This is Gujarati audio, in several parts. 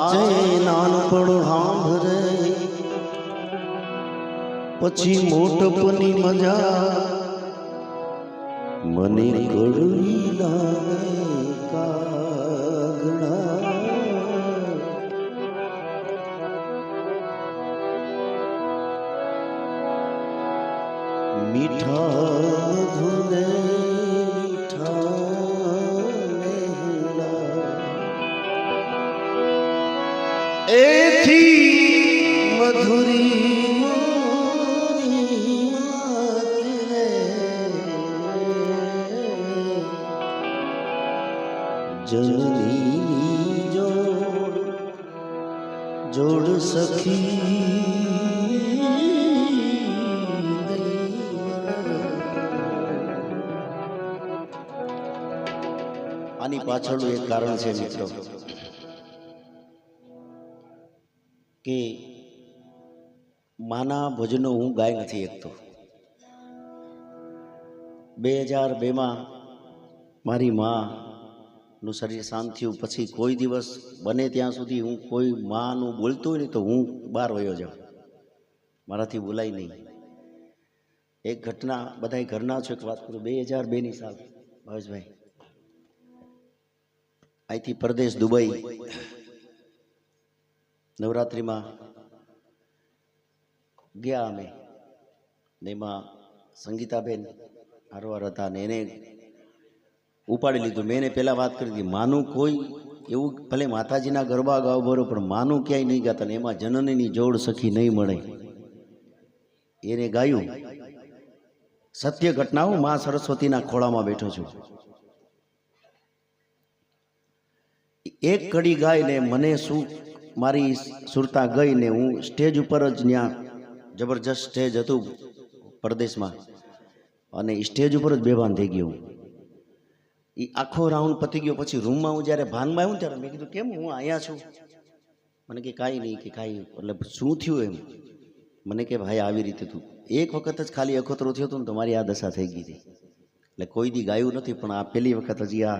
આજે નાનપણ સાંભરે પછી મોટપની મજા. મને કડવી જનની જોડ જોડ સખી. આની પાછળનું એક કારણ છે મિત્રો, કે માના ભજનો હું ગાય નથી શકતો બે હજાર બેમાં મારી માનું શરીર શાંત થયું. પછી કોઈ દિવસ બને ત્યાં સુધી હું કોઈ માનું બોલતું હોય ને તો હું બહાર વયો જાઉં. મારાથી બોલાય નહીં. એક ઘટના બધા ઘરના છો, એક વાત કરું. બે હજાર બેની સાલ. ભાવેશભાઈ. અહીંથી પરદેશ દુબઈ. નવરાત્રિમાં ગયા અમે. ને એમાં સંગીતાબેન હારવાર હતા ને એને ઉપાડી લીધું. મેં એને પહેલાં વાત કરી હતી માનું કોઈ એવું, ભલે માતાજીના ગરબા ગાવ ભરો, પણ માનું ક્યાંય નહીં ગાતા ને એમાં જનનીની જોડ સખી નહીં મળે. એને ગાયું, સત્ય ઘટનાઓ મા સરસ્વતીના ખોળામાં બેઠો છું. એક કડી ગાઈને મને શું મારી સુરતા ગઈ ને હું સ્ટેજ ઉપર જ ત્યાં જબરજસ્ત સ્ટેજ હતું પરદેશમાં. અને સ્ટેજ ઉપર જ બેભાન થઈ ગયો એ આખો રાઉન્ડ પતી ગયો. પછી રૂમમાં હું જ્યારે ભાનમાં આવ્યું ને ત્યારે મેં કીધું, કેમ? હું અહીંયા છું. મને કે, કાંઈ નહીં, કે કાંઈ એટલે શું થયું એમ? મને કે, ભાઈ, આવી રીતે તું. એક વખત જ ખાલી અખોતરો થયો હતો ને, તો મારી આ દશા થઈ ગઈ હતી. એટલે કોઈ દી ગાયું નથી, પણ આ પહેલી વખત હજી આ.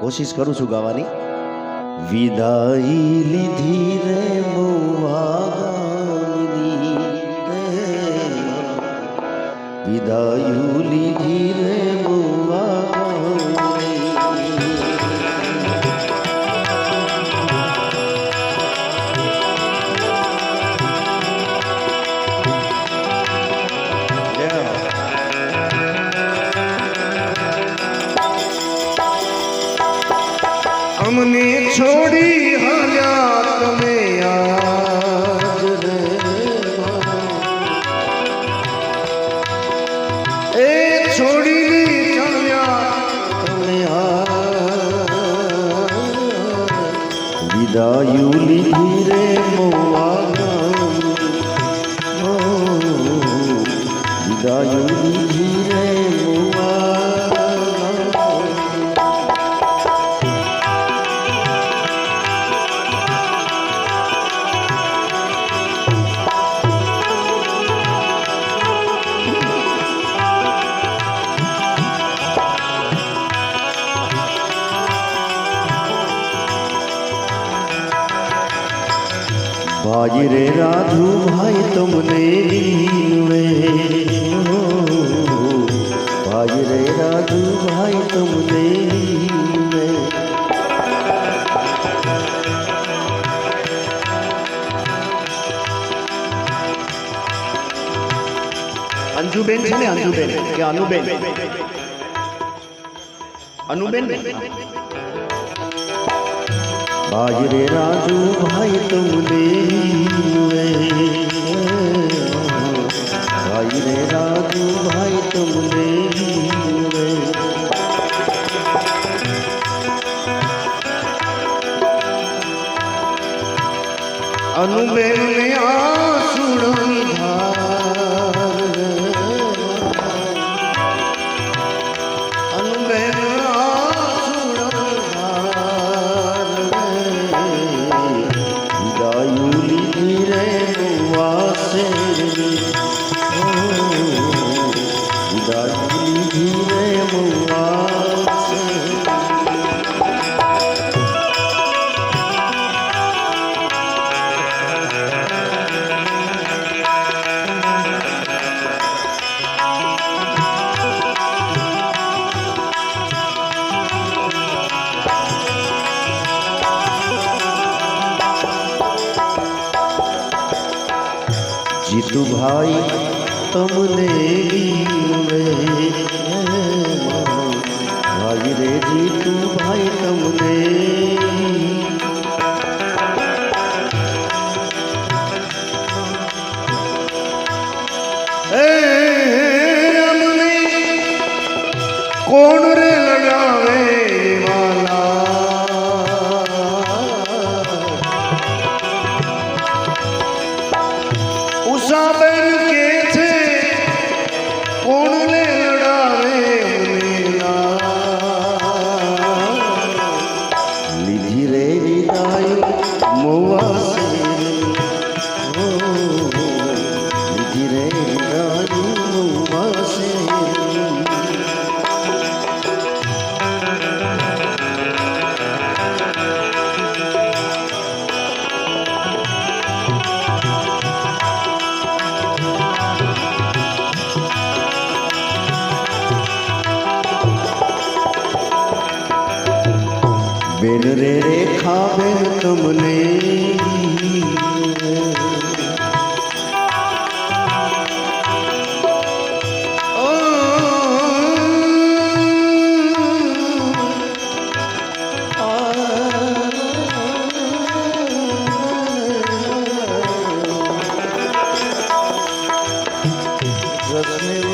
કોશિશ કરું છું ગાવાની. વિદાઈ લીધી રે મોવાની વિદાયું લીધી રે છોડી ચાલ્યા તમે વિદાયું લીધી રે મોવા ભાઈ રે રાજુ ભાઈ તમને દીનવે ભાઈ રે રાજુ ભાઈ તમને વે અંજુબેન છે ને અંજુબેન? કે અનુબેન? અનુબેન? ભાઈ રે રાજુ ભાઈ તમને ભાઈ રે રાજુ ભાઈ તમને જીતુભાઈ તમને ભાઈ રે જીતુભાઈ તમને એ અમને કોણ રે લગાવે મોવા બેન રે રેખા બેન તમને બેન રે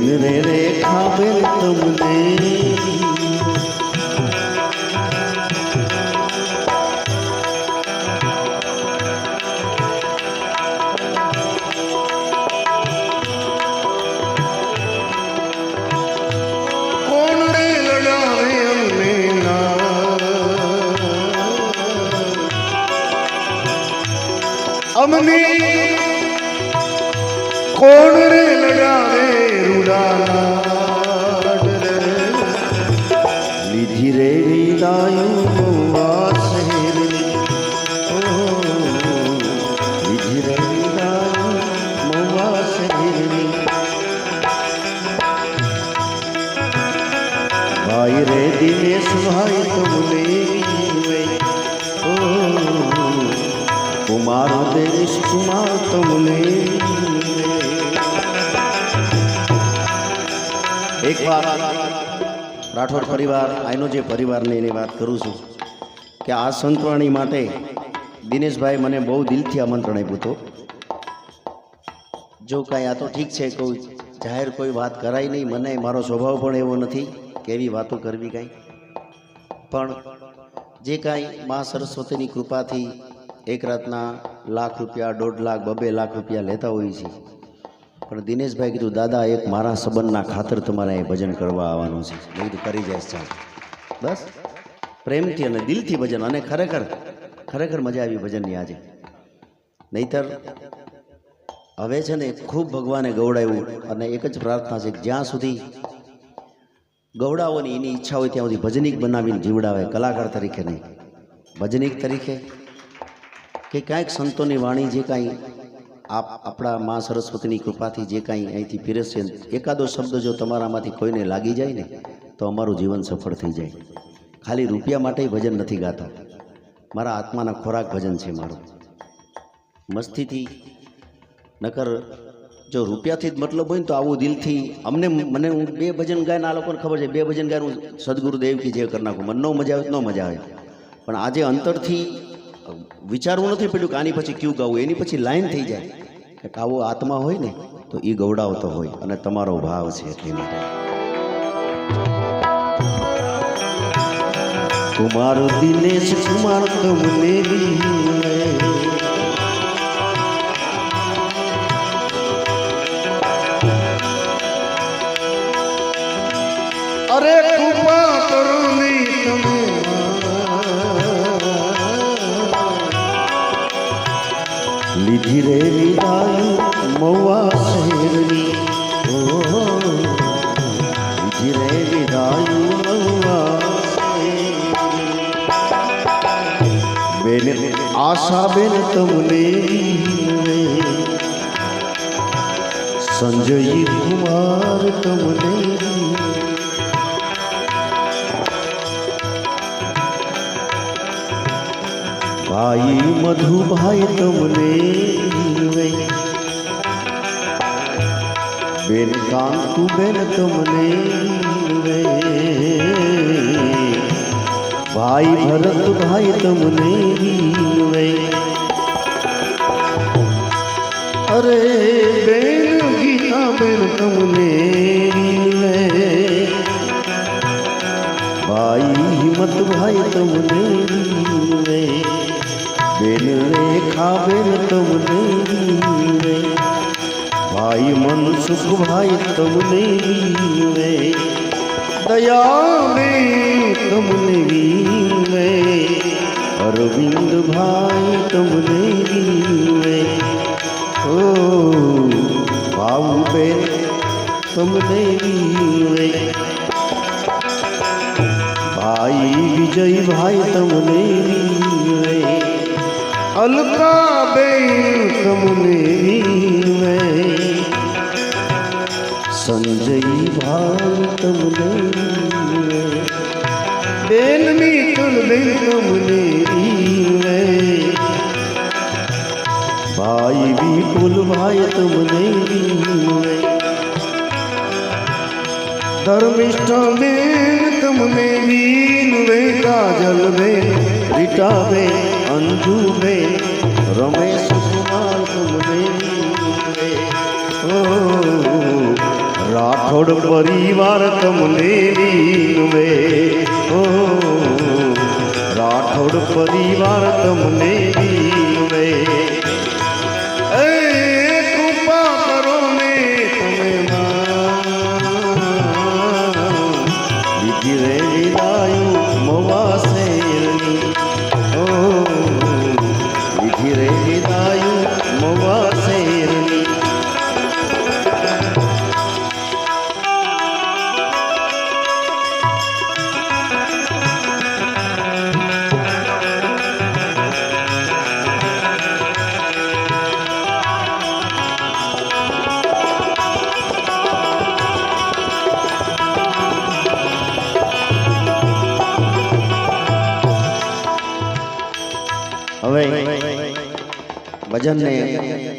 રેખા બેન તમને કોણ રે લડાવે લીધી રે વિદાયું વાસેરી ભાઈ રે દિનેશ ભાઈ તમને કુમાર દેશ કુમાર તમને એક વાર રાઠોડ પરિવાર આનો જે પરિવારની એની વાત કરું છું કે આ સંતવાણી માટે દિનેશભાઈ મને બહુ દિલથી આમંત્રણ આપ્યું હતું. જો કાંઈ આ તો ઠીક છે, કોઈ જાહેર કોઈ વાત કરાય નહીં, મને મારો સ્વભાવ પણ એવો નથી કે એવી વાતો કરવી કાંઈ. પણ જે કાંઈ મા સરસ્વતીની કૃપાથી એક રાતના લાખ રૂપિયા, દોઢ લાખ, બબે લાખ રૂપિયા લેતા હોઈએ છીએ. પણ દિનેશભાઈ કીધું, દાદા, એક મારા સંબંધના ખાતર તમારે અહીં ભજન કરવા આવવાનું છે. મેં કીધું, કરી જાય, ચાલ. બસ. પ્રેમથી અને દિલથી ભજન, અને ખરેખર ખરેખર મજા આવી ભજનની આજે. નહીતર, હવે છે ને ખૂબ ભગવાને ગૌડાવ્યું અને એક જ પ્રાર્થના છે જ્યાં સુધી ગૌડાવોની એની ઈચ્છા હોય ત્યાં સુધી ભજનિક બનાવીને જીવડાવે, કલાકાર તરીકે નહીં, ભજનિક તરીકે. કે કાંઈક સંતોની વાણી જે કાંઈ આપ આપણા મા સરસ્વતીની કૃપાથી જે કાંઈ અહીંથી પીરસશે એકાદો શબ્દ જો તમારામાંથી કોઈને લાગી જાય ને, તો અમારું જીવન સફળ થઈ જાય. ખાલી રૂપિયા માટે ભજન નથી ગાતા. મારા આત્માના ખોરાક ભજન છે મારું. મસ્તીથી, નકર જો રૂપિયાથી જ મતલબ હોય ને તો આવું દિલથી, અમને મને હું બે ભજન ગાયને આ લોકોને ખબર છે, બે ભજન ગાયને હું સદગુરુદેવ કે જે કરી નાખું. મને ન મજા આવે ન મજા આવે. પણ આજે અંતરથી વિચારવું નથી પડ્યું કે આની પછી ક્યું ગાવું, એની પછી લાઈન થઈ જાય. કે આવો આત્મા હોય ને, તો એ ગૌડાવતો હોય અને તમારો ભાવ છે એટલી માટે. કુમાર દિનેશ કુમાર તમને બેન આશા બેન તમને સંજય કુમાર તમને ભાઈ મધુભાઈ તમને જીવે બેન કાંતુ બેન તમને જીવે ભાઈ ભરતભાઈ તમને જીવે અરે બેન ગીતા બેન તમને ભાઈ હિંમતભાઈ તમને જીવે બેન રેખા બેન તમને જીવે ભાઈ મનસુખભાઈ તમને જીવે દયાબેન તમને જીવે અરવિંદભાઈ તમને જીવે ઓ ભાવુબેન તમને જીવે ભાઈ અલકા બેન તમને સંજયભાઈ તમને જીવે બેન મીતલ બેન તમને જીવે ભાઈ વિપુલભાઈ તમને જીવે ધર્મિષ્ઠ બેન તમને વીન વે કાજલ બેન રીટાબેન અંજુબેન રમેશ કુમાર તમને રાઠોડ પરિવાર તમને જીવે. ઓ રાઠોડ પરિવાર તમને જીવે. ભજનને